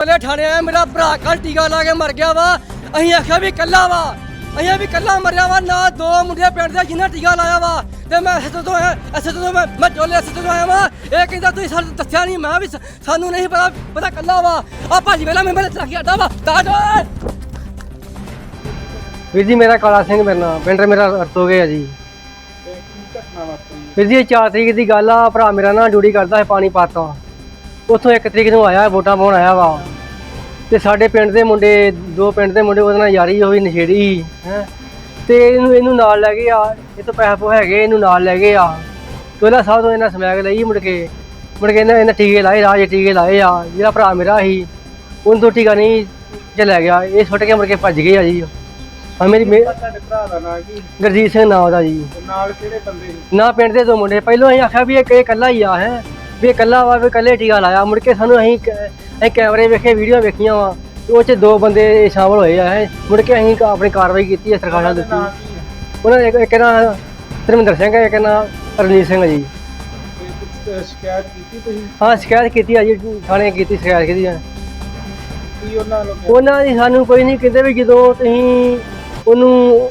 ਪਹਿਲੇ ਠਾਣੇ ਆਇਆ ਮੇਰਾ ਭਰਾ ਕੱਲ ਟੀਕਾ ਲਾ ਕੇ ਮਰ ਗਿਆ ਵਾ। ਅਸੀਂ ਆਖਿਆ ਵੀ ਕੱਲਾ ਵਾ। ਅਸੀਂ ਵੀ ਕੱਲਾ ਮਰਿਆ ਵਾ ਨਾ ਦੋ ਮੁੰਡੇ ਪਿੰਡ ਦੇ ਜਿਨ੍ਹਾਂ ਟੀਕਾ ਲਾਇਆ ਵਾ। ਤੇ ਮੈਂ ਐਸੇ ਤੋਂ ਆਇਆ ਐਸੇ ਤੋਂ ਮੈਂ ਮੈਂ ਚੋਲੇ ਐਸੇ ਤੋਂ ਆਇਆ ਵਾ ਇਹ ਕਹਿੰਦਾ ਤੁਸੀਂ ਸਾਨੂੰ ਦੱਸਿਆ ਨਹੀਂ ਮੈਂ ਵੀ ਸਾਨੂੰ ਨਹੀਂ ਪਤਾ ਪਤਾ ਕੱਲਾ ਵਾ। ਆ ਭਾਜੀ ਵੇਲਾ ਮੈਂ ਮੇਰੇ ਚੱਕੀ ਅੱਡਾ ਵਾ ਤਾਂ ਜੋ ਵੀਰ ਜੀ ਮੇਰਾ ਕਾਲਾ ਸਿੰਘ ਮੇਰਾ ਨਾਮ ਪਿੰਡ ਮੇਰਾ ਅਰਤੋ ਗਿਆ ਜੀ। ਵੀਰ ਜੀ ਇਹ 4 ਤਰੀਕ ਦੀ ਗੱਲ ਆ ਭਰਾ ਮੇਰਾ ਨਾ ਡਿਊਟੀ ਕਰਦਾ ਹੈ ਪਾਣੀ ਪਾਤਾ। ਉੱਥੋਂ 1 ਤਰੀਕ ਨੂੰ ਆਇਆ ਵੋਟਾਂ ਪਾਉਣ ਆਇਆ ਵਾ। ਤੇ ਸਾਡੇ ਪਿੰਡ ਦੇ ਮੁੰਡੇ ਦੋ ਪਿੰਡ ਦੇ ਮੁੰਡੇ ਉਹਦੇ ਨਾਲ ਯਾਰੀ ਹੋਈ ਨਸ਼ੇੜੀ ਹੈ। ਤੇ ਇਹਨੂੰ ਇਹਨੂੰ ਨਾਲ ਲੈ ਗਏ ਆ। ਇਹ ਤੋਂ ਪੈਸੇ ਪੋ ਹੈਗੇ ਇਹਨੂੰ ਨਾਲ ਲੈ ਗਏ ਆ। ਤੋਲਾ ਸਾਹਿਬ ਤੋਂ ਇਹਨਾਂ ਸਮੈਕ ਲਈ ਮੁੜ ਕੇ। ਮੁੜ ਕੇ ਇਹਨਾਂ ਇਹਨਾਂ ਟੀਕੇ ਲਾਏ ਰਾਜ ਟੀਕੇ ਲਾਏ ਆ। ਜਿਹੜਾ ਭਰਾ ਮੇਰਾ ਸੀ ਉਹਨੂੰ ਤੋਂ ਟੀਕਾ ਨਹੀਂ ਚਲਾ ਗਿਆ। ਇਹ ਛੁੱਟ ਕੇ ਮੁੜ ਕੇ ਭੱਜ ਗਏ ਆ ਜੀ। ਆ ਮੇਰੀ ਤੁਹਾਡੇ ਭਰਾ ਦਾ ਨਾਂ ਕੀ? ਗੁਰਜੀਤ ਸਿੰਘ ਨਾਮ ਉਹਦਾ ਜੀ। ਨਾਲ ਕਿਹੜੇ ਬੰਦੇ ਨਾ ਪਿੰਡ ਦੇ ਦੋ ਮੁੰਡੇ। ਪਹਿਲਾਂ ਅਸੀਂ ਆਖਿਆ ਵੀ ਇਹ ਇਹ ਇਕੱਲਾ ਹੀ ਆ ਹੈ। ਵੀ ਇਕੱਲਾ ਵਾ ਵੀ ਇਕੱਲੇ ਟੀਕਾ ਲਾਇਆ। ਮੁੜ ਕੇ ਸਾਨੂੰ ਅਸੀਂ ਕ- ਅਸੀਂ ਕੈਮਰੇ ਵੇਖੇ ਵੀਡੀਓ ਵੇਖੀਆਂ ਵਾ ਉਹ ਚ ਦੋ ਬੰਦੇ ਸ਼ਾਮਲ ਹੋਏ ਆ ਮੁੜ ਕੇ ਅਸੀਂ ਆਪਣੀ ਕਾਰਵਾਈ ਕੀਤੀ ਹੈ ਸਰਕਾਰਾਂ ਕੀ ਹੈ ਉਹਨਾਂ ਨੇ ਇੱਕ- ਇੱਕ ਨਾ ਧਰਮਿੰਦਰ ਸਿੰਘ ਹੈ ਇੱਕ ਨਾ ਰਣਜੀਤ ਸਿੰਘ ਜੀ। ਸ਼ਿਕਾਇਤ ਕੀਤੀ ਤੁਸੀਂ? ਹਾਂ ਸ਼ਿਕਾਇਤ ਕੀਤੀ ਆ ਜੀ ਥਾਣੇ ਕੀਤੀ ਸ਼ਿਕਾਇਤ ਕੀਤੀ ਆ। ਕੀ ਉਹਨਾਂ ਵੱਲੋਂ ਕਿਹਾ? ਉਹਨਾਂ ਦੀ ਸਾਨੂੰ ਕੋਈ ਨਹੀਂ ਕਹਿੰਦੇ ਵੀ ਜਦੋਂ ਤੁਸੀਂ ਉਹਨੂੰ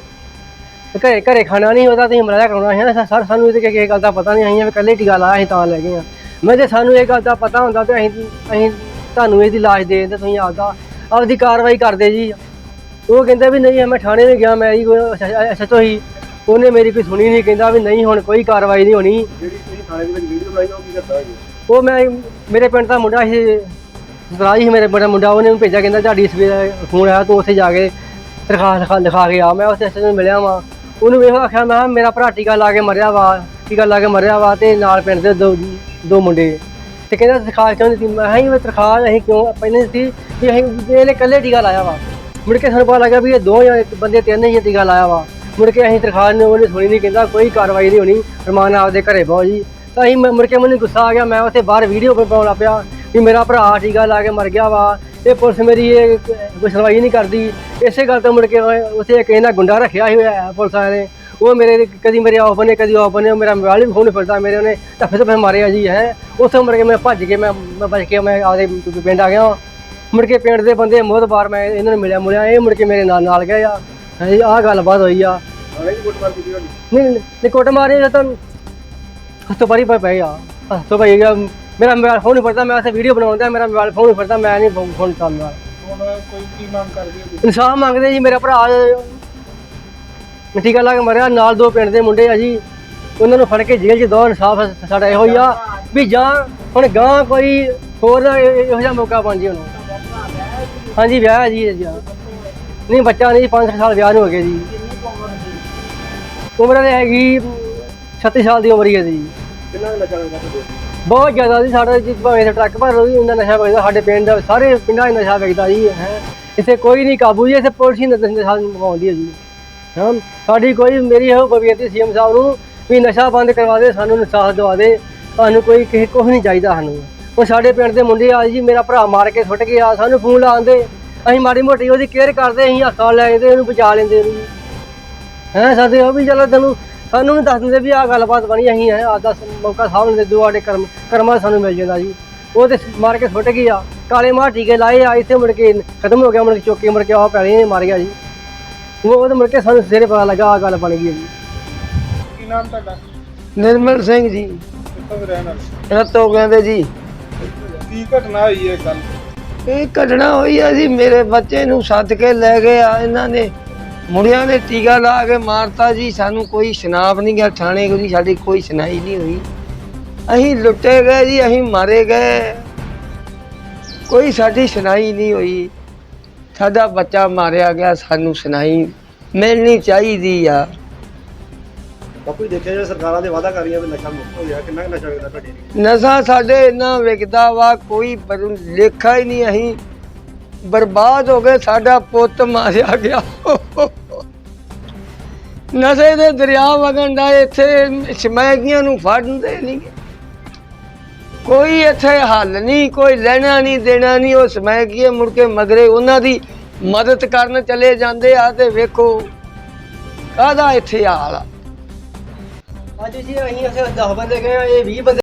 ਘਰੇ ਘਰੇ ਖਾਣਾ ਨਹੀਂ ਉਹਦਾ ਤੁਸੀਂ ਮਰਾਇਆ ਕਰਾਉਣਾ ਹੈ ਨਾ ਸਰ ਸਾਨੂੰ ਇਹਦੇ ਕਿਸੇ ਗੱਲ ਦਾ ਪਤਾ ਨਹੀਂ ਅਸੀਂ ਵੀ ਇਕੱਲੇ ਟੀਕਾ ਲਾਇਆ ਅਸੀਂ ਤਾਂ ਲੈ ਗਏ ਆ। ਮੈਂ ਜੇ ਸਾਨੂੰ ਇਹ ਗੱਲ ਦਾ ਪਤਾ ਹੁੰਦਾ ਤੇ ਅਸੀਂ ਅਸੀਂ ਤੁਹਾਨੂੰ ਇਹਦੀ ਲਾਸ਼ ਦੇ ਦਿੰਦੇ ਤੁਸੀਂ ਆਪਦਾ ਆਪਦੀ ਕਾਰਵਾਈ ਕਰਦੇ ਜੀ। ਉਹ ਕਹਿੰਦੇ ਵੀ ਨਹੀਂ ਮੈਂ ਥਾਣੇ ਵੀ ਗਿਆ ਮੈਂ ਜੀ ਐਸਐਚਓ ਹੀ ਉਹਨੇ ਮੇਰੀ ਕੋਈ ਸੁਣੀ ਨਹੀਂ ਕਹਿੰਦਾ ਵੀ ਨਹੀਂ ਹੁਣ ਕੋਈ ਕਾਰਵਾਈ ਨਹੀਂ ਹੋਣੀ। ਜਿਹੜੀ ਤੁਸੀਂ ਥਾਣੇ ਦੇ ਵਿੱਚ ਵੀਡੀਓ ਬਣਾਈ ਉਹ ਕੀ ਕਰਦਾ ਹੈ ਉਹ ਮੈਂ ਮੇਰੇ ਪਿੰਡ ਦਾ ਮੁੰਡਾ ਸੀ ਸਤਰਾਜ ਸੀ ਮੇਰੇ ਬੜਾ ਮੁੰਡਾ ਉਹਨੇ ਮੈਨੂੰ ਭੇਜਿਆ ਕਹਿੰਦਾ ਤੁਹਾਡੀ ਸਵੇਰ ਫੋਨ ਆਇਆ ਤੂੰ ਉੱਥੇ ਜਾ ਕੇ ਦਰਖਾਸਤ ਲਿਖਾ ਲਿਖਾ ਕੇ ਆ। ਮੈਂ ਉਸ ਐਸਐਸ ਨੂੰ ਮਿਲਿਆ ਵਾਂ। ਉਹਨੂੰ ਇਹੋ ਆਖਿਆ ਮੈਂ ਮੇਰਾ ਭਰਾ ਟੀਕਾ ਲਾ ਕੇ ਮਰਿਆ ਵਾ ਟੀਕਾ ਲਾ ਕੇ ਮਰਿਆ ਵਾ ਤੇ ਨਾਲ ਪਿੰਡ ਦੇ ਦੋ ਮੁੰਡੇ। ਤੇ ਕਹਿੰਦਾ ਦਰਖਾਸਤ ਕਿਉਂ ਦਿੱਤੀ? ਮੈਂ ਹੀ ਜੀ, ਮੈਂ ਦਰਖਾਸਤ ਅਸੀਂ ਕਿਉਂ? ਪਹਿਲੇ ਸੀ ਵੀ ਅਸੀਂ ਇਹਨੇ ਇਕੱਲੇ ਟੀਕਾ ਲਾਇਆ ਵਾ। ਮੁੜ ਕੇ ਸਾਨੂੰ ਪਤਾ ਲੱਗਾ ਵੀ ਇਹ ਦੋ ਜਾਂ ਇੱਕ ਬੰਦੇ ਤਿੰਨ ਹੀ ਟੀਕਾ ਲਾਇਆ ਵਾ। ਮੁੜ ਕੇ ਅਸੀਂ ਦਰਖਾਸਤ ਨੂੰ ਉਹਨੇ ਸੁਣੀ ਨਹੀਂ, ਕਹਿੰਦਾ ਕੋਈ ਕਾਰਵਾਈ ਨਹੀਂ ਹੋਣੀ। ਰਮਾਨ ਆਪਦੇ ਘਰੇ ਬਹੁ ਜੀ। ਤਾਂ ਅਸੀਂ ਮ- ਮੁੜ ਕੇ ਮੈਨੂੰ ਗੁੱਸਾ ਆ ਗਿਆ। ਮੈਂ ਉੱਥੇ ਬਾਹਰ ਵੀਡੀਓ ਪਾਉਣ ਲੱਗ ਪਿਆ ਵੀ ਮੇਰਾ ਭਰਾ ਟੀਕਾ ਲਾ ਕੇ ਮਰ ਗਿਆ ਵਾ। ਇਹ ਪੁਲਿਸ ਮੇਰੀ ਇਹ ਕੋਈ ਸੁਣਵਾਈ ਨਹੀਂ ਕਰਦੀ। ਇਸੇ ਗੱਲ ਤੋਂ ਮੁੜ ਕੇ ਉੱਥੇ ਇੱਕ ਇਹਨਾਂ ਗੁੰਡਾ ਰੱਖਿਆ ਸੀ ਹੋਇਆ ਪੁਲਿਸ ਵਾਲਿਆਂ ਨੇ। ਉਹ ਮੇਰੇ ਕਦੀ ਮੇਰੇ ਆਫ ਬਣੇ ਕਦੀ ਆਫ ਬਣੇ ਉਹ ਮੇਰਾ ਮੋਬਾਈਲ ਵੀ ਫੋਨ ਫਿਰਦਾ ਮੇਰੇ ਉਹਨੇ ਧੱਫੇ ਤੋਂ ਮਾਰਿਆ ਜੀ ਹੈ। ਉੱਥੇ ਮੁੜ ਕੇ ਮੈਂ ਭੱਜ ਕੇ ਮੈਂ ਮੈਂ ਬਚ ਕੇ ਮੈਂ ਆਪਦੇ ਪਿੰਡ ਆ ਗਿਆ। ਮੁੜ ਕੇ ਪਿੰਡ ਦੇ ਬੰਦੇ ਬਹੁਤ ਵਾਰ ਮੈਂ ਇਹਨਾਂ ਨੂੰ ਮਿਲਿਆ ਮੁਲਿਆ ਇਹ ਮੁੜ ਕੇ ਮੇਰੇ ਨਾਲ ਨਾਲ ਗਏ ਆ। ਆਹ ਗੱਲਬਾਤ ਹੋਈ ਆ। ਨਹੀਂ ਨਹੀਂ ਕੋਟ ਮਾਰੇ ਤਾਂ ਹੱਥੋਂ ਬਾਰੀ ਪੈ ਪਏ ਆ ਹੱਥੋਂ ਪਈ ਗਿਆ। ਮੇਰਾ ਮੋਬਾਈਲ ਫੋਨ ਨਹੀਂ ਫੜਦਾ ਮੈਂ ਉੱਥੇ ਵੀਡੀਓ ਬਣਾਉਂਦਾ ਮੇਰਾ ਮੋਬਾਈਲ ਫੋਨ ਨਹੀਂ ਫੜਦਾ ਮੈਂ ਨਹੀਂ ਫੋਨ- ਚੱਲਦਾ। ਹੁਣ ਕੋਈ ਕੀ ਮੰਗ ਕਰਦੀ? ਇਨਸਾਫ ਮੰਗਦੇ ਜੀ ਮੇਰਾ ਭਰਾ ਟੀਕਾ ਲਾ ਕੇ ਮਰਿਆ ਨਾਲ ਦੋ ਪਿੰਡ ਦੇ ਮੁੰਡੇ ਆ ਜੀ। ਉਹਨਾਂ ਨੂੰ ਫੜ ਕੇ ਜੇਲ੍ਹ 'ਚ ਦੋ ਇਨਸਾਫ ਸਾਡਾ ਇਹੋ ਹੀ ਆ ਵੀ ਜਾਂ ਹੁਣ ਗਾਂ ਕੋਈ ਹੋਰ ਇਹ- ਜਿਹਾ ਮੌਕਾ ਬਣ ਜੀ ਉਹਨੂੰ। ਹਾਂਜੀ ਵਿਆਹ ਹੈ ਜੀ ਜੀ ਨਹੀਂ ਬੱਚਾ ਨਹੀਂ 5 ਸਾਲ ਵਿਆਹ ਨੂੰ ਹੋ ਗਏ ਜੀ। ਉਮਰ ਦੇ ਹੈਗੀ 36 ਸਾਲ ਦੀ ਉਮਰ ਹੀ ਹੈ ਜੀ। ਕਿੰਨਾ ਕੁ ਨਸ਼ਾ ਕਰਦਾ ਤੁਹਾਡੇ? ਬਹੁਤ ਜ਼ਿਆਦਾ ਜੀ ਸਾਡਾ ਜੀ ਭਾਵੇਂ ਇੱਥੇ ਟਰੱਕ ਭਰ ਜੀ ਇੰਨਾ ਨਸ਼ਾ ਵੇਚਦਾ ਸਾਡੇ ਪਿੰਡ ਦਾ ਸਾਰੇ ਪਿੰਡਾਂ 'ਚ ਨਸ਼ਾ ਵੇਚਦਾ ਜੀ ਹੈ। ਇੱਥੇ ਕੋਈ ਨਹੀਂ ਕਾਬੂ ਜੀ ਇੱਥੇ ਪੁਲਿਸ ਹੀ ਨਸ਼ਾ ਨਸ਼ਾ ਮਗਾਉਂਦੀ ਹੈ ਜੀ। ਹਾਂ? ਸਾਡੀ ਕੋਈ ਮੇਰੀ ਇਹੋ ਬੇਨਤੀ ਸੀਐਮ ਸਾਹਿਬ ਨੂੰ ਵੀ ਨਸ਼ਾ ਬੰਦ ਕਰਵਾ ਦੇ, ਸਾਨੂੰ ਇਨਸਾਫ ਦਵਾ ਦੇ। ਸਾਨੂੰ ਕੋਈ ਕਿਸੇ ਕੁਛ ਨਹੀਂ ਚਾਹੀਦਾ ਸਾਨੂੰ। ਉਹ ਸਾਡੇ ਪਿੰਡ ਦੇ ਮੁੰਡੇ ਆ ਜੀ, ਮੇਰਾ ਭਰਾ ਮਾਰ ਕੇ ਸੁੱਟ ਗਿਆ, ਸਾਨੂੰ ਫੋਨ ਲਾਉਂਦੇ ਅਸੀਂ ਮਾੜੀ ਮੋਟੀ ਉਹਦੀ ਕੇਅਰ ਕਰਦੇ, ਅਸੀਂ ਹਸਪਤਾਲ ਲੈ ਜਾਂਦੇ, ਉਹਨੂੰ ਬਚਾ ਲੈਂਦੇ ਉਹਨੂੰ। ਹੈ, ਸਾਡੇ ਉਹ ਵੀ ਚਲੋ ਤੈਨੂੰ ਸਾਨੂੰ ਵੀ ਦੱਸ ਦਿੰਦੇ ਵੀ ਆਹ ਗੱਲਬਾਤ ਬਣੀ, ਅਸੀਂ ਹੈ ਆਦਾ ਮੌਕਾ ਸਾਹਮਣੇ ਦੇ ਦੋ ਦੁਆੜੇ ਕਰਮ ਕਰਮਾਂ ਸਾਨੂੰ ਮਿਲ ਜਾਂਦਾ ਜੀ। ਉਹ ਤੇ ਮਾਰ ਕੇ ਸੁੱਟ ਗਿਆ। ਕਾਲੇ ਮਾਰ ਟੀਕੇ ਲਾਏ ਆ, ਇੱਥੇ ਮੁੜ ਕੇ ਖਤਮ ਹੋ ਗਿਆ, ਮੁੜ ਕੇ ਚੌਕੀ ਮੁੜ ਕੇ ਆ ਪੈਣੇ ਮਾਰ ਗਿਆ ਜੀ। ਉਹ ਉਹਦੇ ਮੁੜ ਕੇ ਸਾਨੂੰ ਸਵੇਰੇ ਪਤਾ ਲੱਗਾ ਆ ਗੱਲ ਬਣ ਗਈ ਹੈ ਜੀ। ਕੀ ਨਾਮ ਤੁਹਾਡਾ? ਨਿਰਮਲ ਸਿੰਘ ਜੀ। ਕਿੱਥੋਂ ਦੇ ਰਹਿਣ ਵਾਲੇ? ਰਤੋ ਕਹਿੰਦੇ ਜੀ। ਕੀ ਘਟਨਾ ਹੋਈ ਹੈ ਕੱਲ ਇਹ ਘਟਨਾ ਹੋਈ ਆ ਜੀ ਮੇਰੇ ਬੱਚੇ ਨੂੰ ਸੱਦ ਕੇ ਲੈ ਗਏ ਆ ਇਹਨਾਂ ਨੇ ਮੁੰਡਿਆਂ ਨੇ ਟੀਕਾ ਲਾ ਕੇ ਮਾਰਤਾ ਜੀ ਸਾਨੂੰ ਕੋਈ ਸ਼ਨਾਪ ਨਹੀਂ ਗਿਆ ਥਾਣੇ ਕੋਈ ਸਾਡੀ ਕੋਈ ਸੁਣਾਈ ਨਹੀਂ ਹੋਈ। ਅਸੀਂ ਲੁੱਟੇ ਗਏ ਜੀ ਅਸੀਂ ਮਾਰੇ ਗਏ। ਕੋਈ ਸਾਡੀ ਸੁਣਾਈ ਨਹੀਂ ਹੋਈ। ਸਾਡਾ ਬੱਚਾ ਮਾਰਿਆ ਗਿਆ ਸਾਨੂੰ ਸੁਣਾਈ ਮਿਲਣੀ ਚਾਹੀਦੀ ਆ। ਬਾਪੂ ਜੀ ਦੇਖਿਆ ਜੇ ਸਰਕਾਰਾਂ ਦੇ ਵਾਅਦਾ ਕਰ ਰਹੀਆਂ ਵੀ ਨਸ਼ਾ ਮੁਕਤ ਹੋ ਗਿਆ ਕਿੰਨਾ ਕੁ ਨਸ਼ਾ ਤੁਹਾਡੇ ਏਰੀਏ ਨਸ਼ਾ ਸਾਡੇ ਇੰਨਾ ਵਿਕਦਾ ਵਾ ਕੋਈ ਲੇਖਾ ਹੀ ਨਹੀਂ ਅਸੀਂ। ਬਰਬਾਦ ਹੋ ਗਏ ਸਾਡਾ ਪੁੱਤ ਮਾਰਿਆ ਗਿਆ। ਨਸ਼ੇ ਦੇ ਦਰਿਆ ਵਗਣ ਦਾ ਇੱਥੇ ਸਮੈਗੀਆਂ ਨੂੰ ਫੜਦੇ ਨਹੀਂ ਕੋਈ ਇੱਥੇ ਹੱਲ ਨਹੀਂ ਕੋਈ ਲੈਣਾ ਨਹੀਂ ਦੇਣਾ ਨਹੀਂ ਉਹ ਸਮੈਗੀਏ ਮੁੜ ਕੇ ਮਗਰੇ ਉਹਨਾਂ ਦੀ ਮਦਦ ਕਰਨ ਚਲੇ ਜਾਂਦੇ ਆ ਤੇ ਵੇਖੋ ਕਾਹਦਾ ਇੱਥੇ ਹਾਲ ਆ। ਅੱਜ ਜੀ ਅਸੀਂ ਅਸੀਂ 10 ਬੰਦੇ ਗਏ ਆ, ਇਹ 20 ਬੰਦੇ